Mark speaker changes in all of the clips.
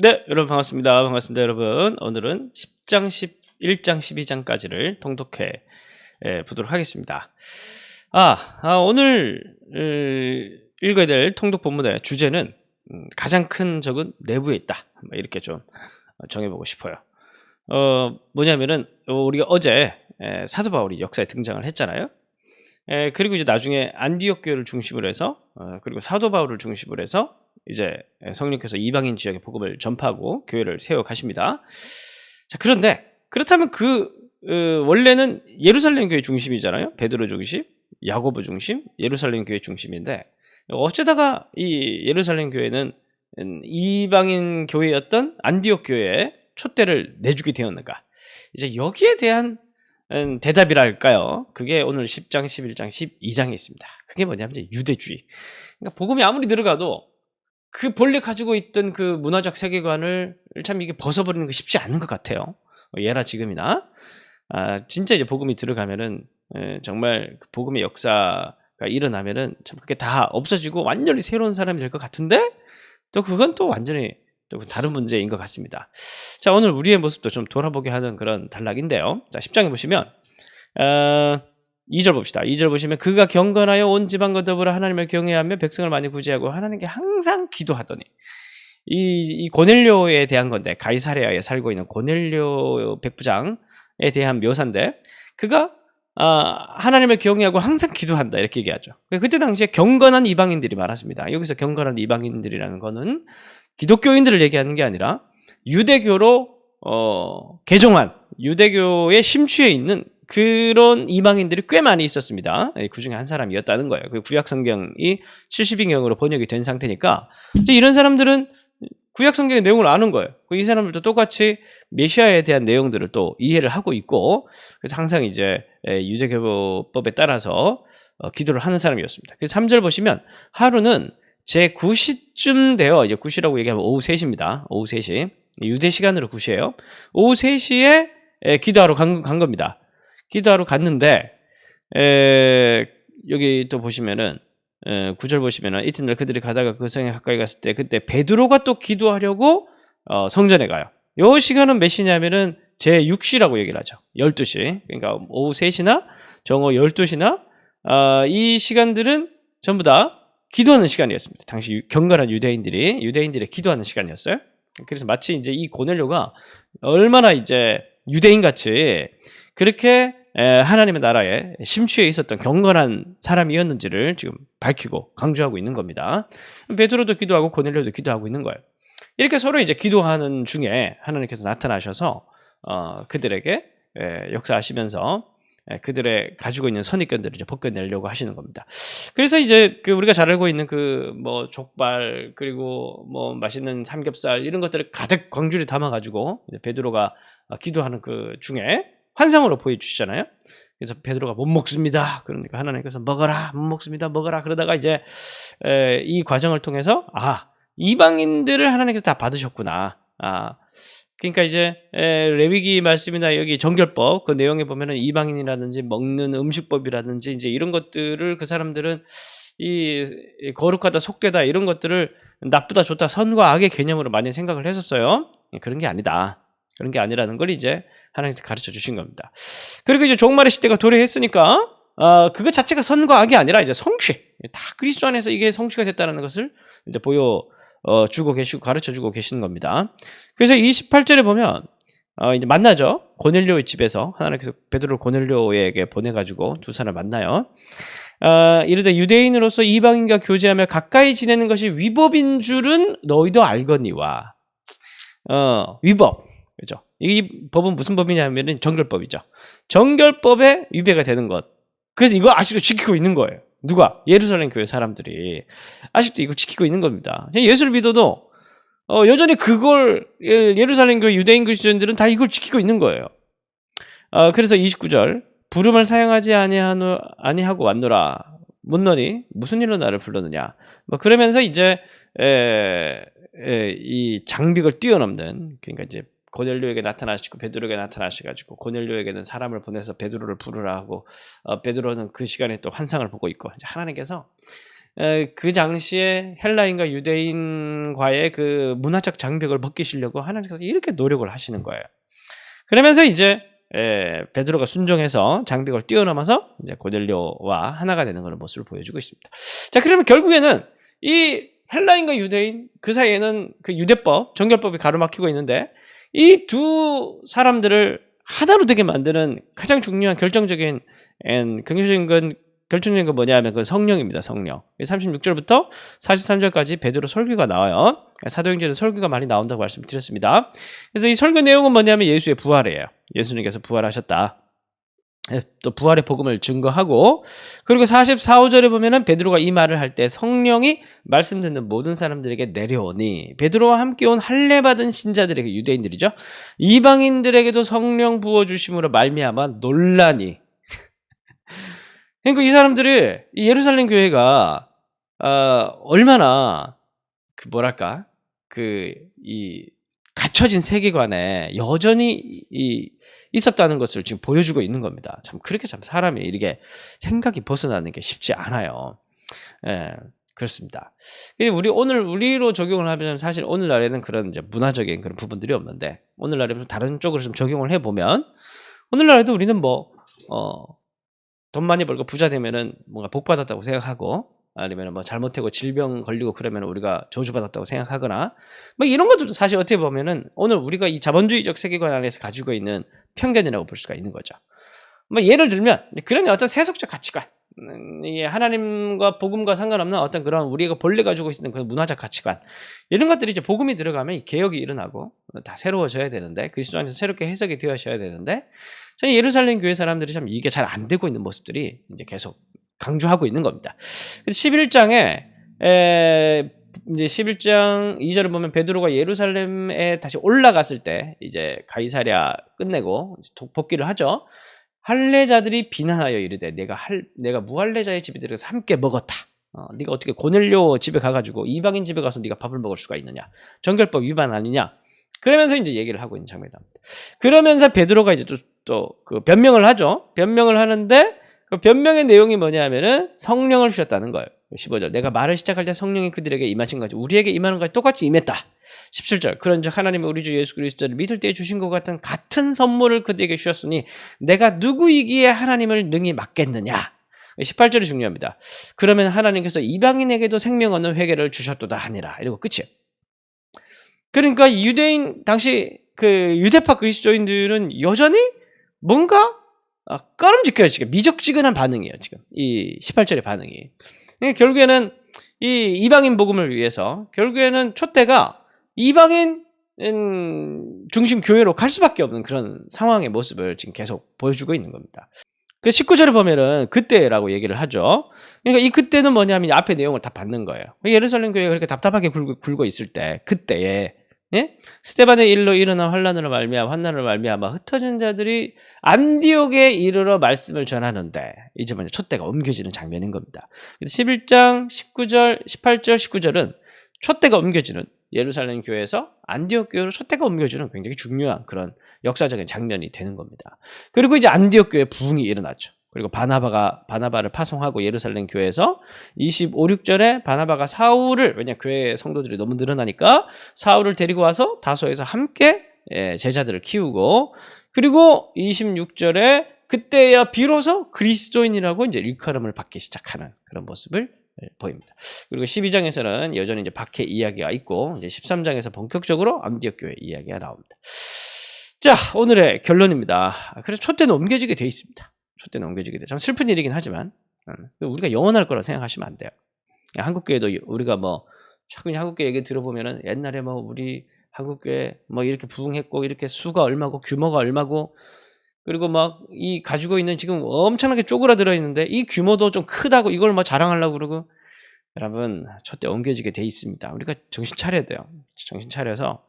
Speaker 1: 네, 여러분 반갑습니다. 반갑습니다, 여러분. 오늘은 10장, 11장, 12장까지를 통독해 예, 보도록 하겠습니다. 아, 아, 오늘 에, 읽어야 될 통독 본문의 주제는 음, 가장 큰 적은 내부에 있다. 뭐 이렇게 좀 정해보고 싶어요. 어, 뭐냐면은 우리가 어제 에, 사도 바울이 역사에 등장을 했잖아요. 에, 그리고 이제 나중에 안디옥 교회를 중심으로 해서 어, 그리고 사도 바울을 중심으로 해서 이제 성령께서 이방인 지역에 복음을 전파하고 교회를 세워 가십니다. 자 그런데 그렇다면 그 어, 원래는 예루살렘 교회 중심이잖아요. 베드로 중심, 야고보 중심, 예루살렘 교회 중심인데 어쩌다가 이 예루살렘 교회는 이방인 교회였던 안디옥 교회에 촛대를 내주게 되었는가? 이제 여기에 대한 음, 대답이랄까요? 그게 오늘 10장, 11장, 12장에 있습니다. 그게 뭐냐면 유대주의. 그러니까 복음이 아무리 들어가도 그 본래 가지고 있던 그 문화적 세계관을 참 이게 벗어버리는 거 쉽지 않은 것 같아요. 예나 지금이나. 아, 진짜 이제 복음이 들어가면은 에, 정말 그 복음의 역사가 일어나면은 참 그게 다 없어지고 완전히 새로운 사람이 될 것 같은데 또 그건 또 완전히 또 다른 문제인 것 같습니다. 자, 오늘 우리의 모습도 좀 돌아보게 하는 그런 단락인데요. 자, 10장에 보시면 어, 2절 봅시다. 2절 보시면 그가 경건하여 온 지방과 더불어 하나님을 경외하며 백성을 많이 구제하고 하나님께 항상 기도하더니 이, 이 고넬료에 대한 건데 가이사레아에 살고 있는 고넬료 백부장에 대한 묘사인데 그가 아, 하나님을 경외하고 항상 기도한다 이렇게 얘기하죠. 그때 당시에 경건한 이방인들이 많았습니다. 여기서 경건한 이방인들이라는 거는 기독교인들을 얘기하는 게 아니라 유대교로 어, 개종한 유대교의 심취해 있는 그런 이방인들이 꽤 많이 있었습니다. 예, 그 중에 한 사람이었다는 거예요. 그 구약 성경이 70인경으로 번역이 된 상태니까 이런 사람들은 구약 성경의 내용을 아는 거예요. 그이 사람들도 똑같이 메시아에 대한 내용들을 또 이해를 하고 있고 그래서 항상 이제 예, 유대교법에 따라서 어, 기도를 하는 사람이었습니다. 그래서 3절 보시면 하루는 제 9시쯤 되어 이제 9시라고 얘기하면 오후 3시입니다. 오후 3시. 유대 시간으로 9시예요. 오후 3시에 기도하러 간, 간 겁니다. 기도하러 갔는데 에, 여기 또 보시면은 에, 9절 보시면은 이튿날 그들이 가다가 그 성에 가까이 갔을 때 그때 베드로가 또 기도하려고 어, 성전에 가요. 요 시간은 몇 시냐면은 제 6시라고 얘기를 하죠. 12시. 그러니까 오후 3시나 정오 12시나 어, 이 시간들은 전부 다 기도하는 시간이었습니다. 당시 경건한 유대인들이 유대인들의 기도하는 시간이었어요. 그래서 마치 이제 이 고넬료가 얼마나 이제 유대인 같이 그렇게 하나님의 나라에 심취해 있었던 경건한 사람이었는지를 지금 밝히고 강조하고 있는 겁니다. 베드로도 기도하고 고넬료도 기도하고 있는 거예요. 이렇게 서로 이제 기도하는 중에 하나님께서 나타나셔서 어, 그들에게 역사하시면서 예, 그들의 가지고 있는 선입견들을 이제 벗겨내려고 하시는 겁니다. 그래서 이제 그 우리가 잘 알고 있는 그 뭐 족발 그리고 뭐 맛있는 삼겹살 이런 것들을 가득 광주리 담아가지고 베드로가 기도하는 그 중에 환상으로 보여주시잖아요. 그래서 베드로가 못 먹습니다. 그러니까 하나님께서 먹어라, 못 먹습니다, 먹어라. 그러다가 이제 이 과정을 통해서 아 이방인들을 하나님께서 다 받으셨구나. 아 그러니까 이제 레위기 말씀이나 여기 정결법 그 내용에 보면은 이방인이라든지 먹는 음식법이라든지 이제 이런 것들을 그 사람들은 이 거룩하다 속되다 이런 것들을 나쁘다 좋다 선과 악의 개념으로 많이 생각을 했었어요. 그런 게 아니다. 그런 게 아니라는 걸 이제 하나님께서 가르쳐 주신 겁니다. 그리고 이제 종말의 시대가 도래했으니까 어, 그것 자체가 선과 악이 아니라 이제 성취 다 그리스도 안에서 이게 성취가 됐다는 것을 이제 보여 어, 주고 계시고 가르쳐 주고 계시는 겁니다. 그래서 28절에 보면 어, 이제 만나죠. 고넬료의 집에서 하나님께서 베드로를 고넬료에게 보내가지고 두 사람 만나요. 어, 이르되 유대인으로서 이방인과 교제하며 가까이 지내는 것이 위법인 줄은 너희도 알거니와. 어, 위법. 그죠? 이 법은 무슨 법이냐면 정결법이죠. 정결법에 위배가 되는 것. 그래서 이거 아직도 지키고 있는 거예요. 누가? 예루살렘 교회 사람들이 아직도 이거 지키고 있는 겁니다. 예수를 믿어도 어, 여전히 그걸 예, 예루살렘 교회 유대인 그리스도인들은 다 이걸 지키고 있는 거예요. 어, 그래서 29절 부름을 사용하지 아니하노, 아니하고 왔노라 묻노니 무슨 일로 나를 불렀느냐. 뭐 그러면서 이제 에, 에, 이 장벽을 뛰어넘는 그러니까 이제 고넬료에게 나타나시고 베드로에게 나타나셔가지고 고넬료에게는 사람을 보내서 베드로를 부르라 하고 어, 베드로는 그 시간에 또 환상을 보고 있고 하나님께서 에, 그 당시에 헬라인과 유대인과의 그 문화적 장벽을 벗기시려고 하나님께서 이렇게 노력을 하시는 거예요. 그러면서 이제 에, 베드로가 순종해서 장벽을 뛰어넘어서 이제 고넬료와 하나가 되는 그런 모습을 보여주고 있습니다. 자, 그러면 결국에는 이 헬라인과 유대인 그 사이에는 그 유대법, 정결법이 가로막히고 있는데 이 두 사람들을 하나로 되게 만드는 가장 중요한 결정적인 긍정적인 건 결정적인 건 뭐냐면 그 성령입니다. 성령. 36절부터 43절까지 베드로 설교가 나와요. 사도행전은 설교가 많이 나온다고 말씀드렸습니다. 그래서 이 설교 내용은 뭐냐면 예수의 부활이에요. 예수님께서 부활하셨다. 예, 또 부활의 복음을 증거하고 그리고 44, 5절에 보면은 베드로가 이 말을 할 때 성령이 말씀 듣는 모든 사람들에게 내려오니 베드로와 함께 온 할례 받은 신자들에게 유대인들이죠. 이방인들에게도 성령 부어 주심으로 말미암아 논란이 그러니까 이 사람들이 이 예루살렘 교회가 어, 얼마나 그 뭐랄까 그 이 갇혀진 세계관에 여전히 이 있었다는 것을 지금 보여주고 있는 겁니다. 참 그렇게 참 사람이 이렇게 생각이 벗어나는 게 쉽지 않아요. 예, 그렇습니다. 우리 오늘 우리로 적용을 하면 사실 오늘날에는 그런 이제 문화적인 그런 부분들이 없는데 오늘날에 다른 쪽으로 좀 적용을 해 보면 오늘날에도 우리는 뭐 어, 돈 많이 벌고 부자 되면은 뭔가 복 받았다고 생각하고 아니면 뭐 잘못하고 질병 걸리고 그러면 우리가 저주받았다고 생각하거나 뭐 이런 것들도 사실 어떻게 보면은 오늘 우리가 이 자본주의적 세계관 안에서 가지고 있는 편견이라고 볼 수가 있는 거죠. 뭐 예를 들면 그런 어떤 세속적 가치관 음, 이게 하나님과 복음과 상관없는 어떤 그런 우리가 본래 가지고 있는 그런 문화적 가치관 이런 것들이 이제 복음이 들어가면 개혁이 일어나고 다 새로워져야 되는데 그리스도 안에서 새롭게 해석이 되어셔야 되는데 저희 예루살렘 교회 사람들이 참 이게 잘 안 되고 있는 모습들이 이제 계속 강조하고 있는 겁니다. 11장에 에, 이제 11장 2절을 보면 베드로가 예루살렘에 다시 올라갔을 때 이제 가이사랴 끝내고 복귀를 하죠. 할례자들이 비난하여 이르되 내가 할 내가 무할례자의 집에 들어가서 함께 먹었다. 어, 네가 어떻게 고넬료 집에 가가지고 이방인 집에 가서 네가 밥을 먹을 수가 있느냐? 정결법 위반 아니냐? 그러면서 이제 얘기를 하고 있는 장면입니다. 그러면서 베드로가 이제 또그 변명을 하죠. 변명을 하는데 그 변명의 내용이 뭐냐면은 성령을 주셨다는 거예요. 15절. 내가 말을 시작할 때 성령이 그들에게 임하신 것이 우리에게 임하는 것이 똑같이 임했다. 17절. 그런즉 하나님이 우리 주 예수 그리스도를 믿을 때 주신 것 같은 같은 선물을 그들에게 주셨으니 내가 누구이기에 하나님을 능히 맡겠느냐. 18절이 중요합니다. 그러면 하나님께서 이방인에게도 생명 얻는 회개를 주셨도다 하니라. 이러고 끝이에요. 그러니까 유대인 당시 그 유대파 그리스도인들은 여전히 뭔가 아, 꺼름직해요 지금 미적지근한 반응이에요 지금 이 18절의 반응이 그러니까 결국에는 이 이방인 복음을 위해서 결국에는 촛대가 이방인 중심 교회로 갈 수밖에 없는 그런 상황의 모습을 지금 계속 보여주고 있는 겁니다. 그 19절을 보면은 그때라고 얘기를 하죠. 그러니까 이 그때는 뭐냐면 앞에 내용을 다 받는 거예요. 예루살렘 교회가 그렇게 답답하게 굴고 있을 때 그때에 예? 스테반의 일로 일어난 환란으로 말미암아 환난으로 말미암아 흩어진 자들이 안디옥에 이르러 말씀을 전하는데 이제 먼저 촛대가 옮겨지는 장면인 겁니다. 11장 19절, 18절, 19절은 촛대가 옮겨지는 예루살렘 교회에서 안디옥 교회로 촛대가 옮겨지는 굉장히 중요한 그런 역사적인 장면이 되는 겁니다. 그리고 이제 안디옥 교회 부흥이 일어났죠. 그리고 바나바가 바나바를 파송하고 예루살렘 교회에서 25, 6절에 바나바가 사울을 왜냐 교회 성도들이 너무 늘어나니까 사울을 데리고 와서 다소에서 함께 예, 제자들을 키우고 그리고 26절에 그때야 비로소 그리스도인이라고 이제 일컬음을 받기 시작하는 그런 모습을 예, 보입니다. 그리고 12장에서는 여전히 이제 박해 이야기가 있고 이제 13장에서 본격적으로 암디옥 교회 이야기가 나옵니다. 자, 오늘의 결론입니다. 그래서 촛대는 옮겨지게 돼 있습니다. 촛대 넘겨지게 돼. 참 슬픈 일이긴 하지만 우리가 영원할 거라 생각하시면 안 돼요. 한국교회도 우리가 뭐 자꾸 한국교회 얘기 들어보면은 옛날에 뭐 우리 한국교회 뭐 이렇게 부흥했고 이렇게 수가 얼마고 규모가 얼마고 그리고 막 이 가지고 있는 지금 엄청나게 쪼그라들어 있는데 이 규모도 좀 크다고 이걸 뭐 자랑하려고 그러고 여러분 촛대 옮겨지게 돼 있습니다. 우리가 정신 차려야 돼요. 정신 차려서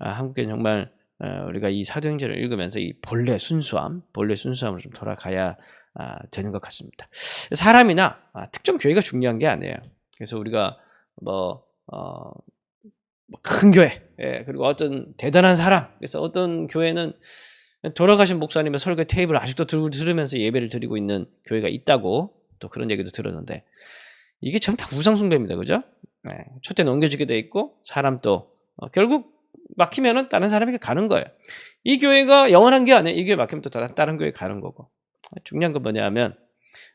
Speaker 1: 아, 한국교회 정말 어, 우리가 이 사도행전을 읽으면서 이 본래 순수함, 본래 순수함으로 좀 돌아가야 아, 되는 것 같습니다. 사람이나 아, 특정 교회가 중요한 게 아니에요. 그래서 우리가 뭐, 어, 뭐큰 교회, 예, 그리고 어떤 대단한 사람, 그래서 어떤 교회는 돌아가신 목사님의 설교 테이블 아직도 들으면서 예배를 드리고 있는 교회가 있다고 또 그런 얘기도 들었는데 이게 전부 다 우상숭배입니다. 그죠? 네, 촛대 넘겨주게 돼 있고 사람 또 어, 결국 막히면은 다른 사람에게 가는 거예요. 이 교회가 영원한 게 아니에요. 이 교회 막히면 또 다른, 교회 가는 거고. 중요한 건 뭐냐면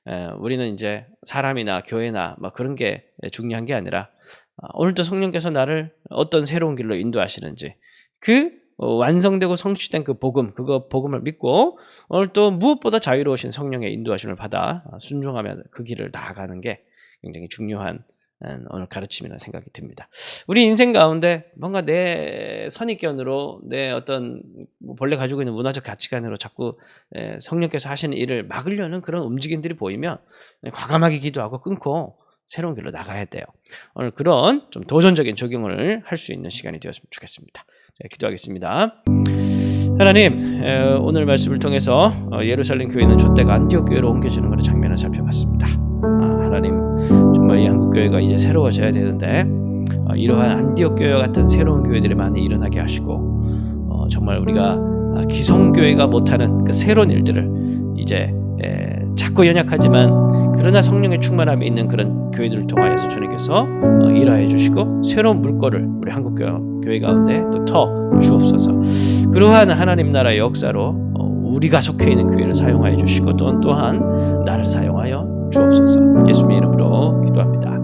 Speaker 1: 에, 우리는 이제 사람이나 교회나 뭐 그런 게 중요한 게 아니라 어, 오늘도 성령께서 나를 어떤 새로운 길로 인도하시는지 그 어, 완성되고 성취된 그 복음, 그거 복음을 믿고 오늘 또 무엇보다 자유로우신 성령의 인도하심을 받아 어, 순종하며 그 길을 나아가는 게 굉장히 중요한 음, 오늘 가르침이라는 생각이 듭니다. 우리 인생 가운데 뭔가 내 선입견으로 내 어떤 뭐 본래 가지고 있는 문화적 가치관으로 자꾸 에, 성령께서 하시는 일을 막으려는 그런 움직임들이 보이면 과감하게 기도하고 끊고 새로운 길로 나가야 돼요. 오늘 그런 좀 도전적인 적용을 할 수 있는 시간이 되었으면 좋겠습니다. 자, 기도하겠습니다. 하나님, 에, 오늘 말씀을 통해서 어, 예루살렘 교회는 촛대가 안디옥 교회로 옮겨지는 그런 장면을 살펴봤습니다. 아, 하나님, 정말 이 한국 교회가 이제 새로워져야 되는데 어, 이러한 안디옥 교회와 같은 새로운 교회들이 많이 일어나게 하시고 어, 정말 우리가 아, 기성 교회가 못하는 그 새로운 일들을 이제 에, 작고 연약하지만 그러나 성령의 충만함이 있는 그런 교회들을 통하여서 주님께서 어, 일하여 주시고 새로운 물꼬를 우리 한국 교- 교회 가운데 또 터 주옵소서. 그러한 하나님 나라의 역사로 어, 우리가 속해 있는 교회를 사용하여 주시고 또한 또한 나를 사용하여 주옵소서. 예수님의 이름으로 기도합니다.